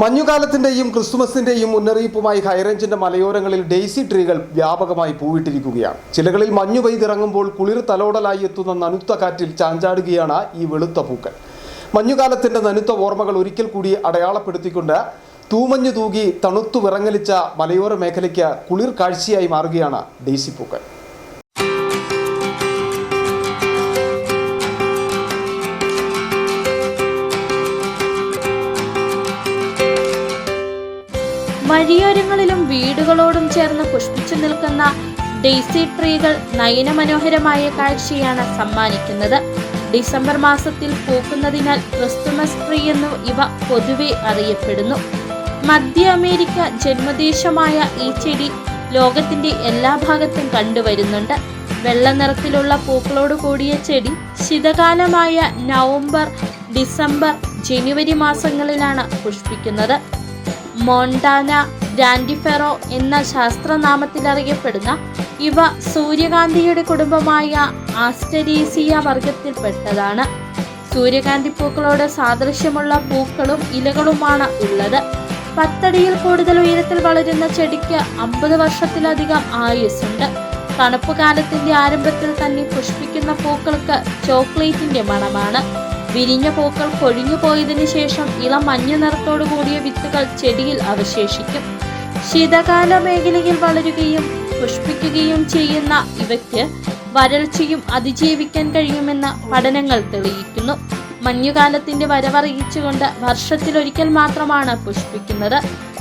മഞ്ഞുകാലത്തിന്റെയും ക്രിസ്തുമസിന്റെയും മുന്നറിയിപ്പുമായി ഹൈറേഞ്ചിന്റെ മലയോരങ്ങളിൽ ഡെയ്സി ട്രീകൾ വ്യാപകമായി പൂവിട്ടിരിക്കുകയാണ്. ചിലകളിൽ മഞ്ഞു പെയ്തിറങ്ങുമ്പോൾ കുളിർ തലോടലായി എത്തുന്ന നനുത്ത കാറ്റിൽ ചാഞ്ചാടുകയാണ് ഈ വെളുത്ത പൂക്കൾ. മഞ്ഞുകാലത്തിന്റെ നനുത്ത ഓർമ്മകൾ ഒരിക്കൽ കൂടി അടയാളപ്പെടുത്തിക്കൊണ്ട് തൂമഞ്ഞു തൂകി തണുത്തു വിറങ്ങലിച്ച മലയോര മേഖലയ്ക്ക് കുളിർ കാഴ്ചയായി മാറുകയാണ് ഡെയ്സി പൂക്കൾ. വഴിയോരങ്ങളിലും വീടുകളോടും ചേർന്ന് പുഷ്പിച്ചു നിൽക്കുന്ന ഡെയ്സി ട്രീകൾ നയനമനോഹരമായ കാഴ്ചയാണ് സമ്മാനിക്കുന്നത്. ഡിസംബർ മാസത്തിൽ പൂക്കുന്നതിനാൽ ക്രിസ്തുമസ് ട്രീ എന്നും ഇവ പൊതുവെ അറിയപ്പെടുന്നു. മധ്യ അമേരിക്ക ജന്മദേശമായ ഈ ചെടി ലോകത്തിന്റെ എല്ലാ ഭാഗത്തും കണ്ടുവരുന്നുണ്ട്. വെള്ള നിറത്തിലുള്ള പൂക്കളോട് കൂടിയ ചെടി ശീതകാലമായ നവംബർ ഡിസംബർ ജനുവരി മാസങ്ങളിലാണ് പുഷ്പിക്കുന്നത്. മോണ്ടാന ഡാൻഡിഫെറോ എന്ന ശാസ്ത്രനാമത്തിൽ അറിയപ്പെടുന്ന ഇവ സൂര്യകാന്തിയുടെ കുടുംബമായ ആസ്റ്റരീസിയ വർഗത്തിൽപ്പെട്ടതാണ്. സൂര്യകാന്തി പൂക്കളോട് സാദൃശ്യമുള്ള പൂക്കളും ഇലകളുമാണ് ഉള്ളത്. പത്തടിയിൽ കൂടുതൽ ഉയരത്തിൽ വളരുന്ന ചെടിക്ക് അമ്പത് വർഷത്തിലധികം ആയുസ്സുണ്ട്. തണുപ്പ് കാലത്തിന്റെ ആരംഭത്തിൽ തന്നെ പുഷ്പിക്കുന്ന പൂക്കൾക്ക് ചോക്ലേറ്റിന്റെ മണമാണ്. വിരിഞ്ഞ പൂക്കൾ കൊഴിഞ്ഞു പോയതിനു ശേഷം ഇളം മഞ്ഞ നിറത്തോടു കൂടിയ വിത്തുകൾ ചെടിയിൽ അവശേഷിക്കും. ശീതകാല മേഖലയിൽ വളരുകയും പുഷ്പിക്കുകയും ചെയ്യുന്ന ഇവയ്ക്ക് വരൾച്ചയും അതിജീവിക്കാൻ കഴിയുമെന്ന് പഠനങ്ങൾ തെളിയിക്കുന്നു. മഞ്ഞുകാലത്തിന്റെ വരവറിയിച്ചുകൊണ്ട് വർഷത്തിലൊരിക്കൽ മാത്രമാണ് പുഷ്പിക്കുന്നത്.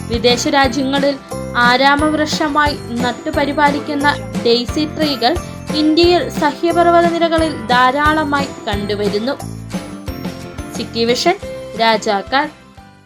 വിദേശ രാജ്യങ്ങളിൽ ആരാമവൃക്ഷമായി നട്ടുപരിപാലിക്കുന്ന ഡെയ്സി ട്രീകൾ ഇന്ത്യയിൽ സഹ്യപർവത നിരകളിൽ ധാരാളമായി കണ്ടുവരുന്നു. City vision Rajakkad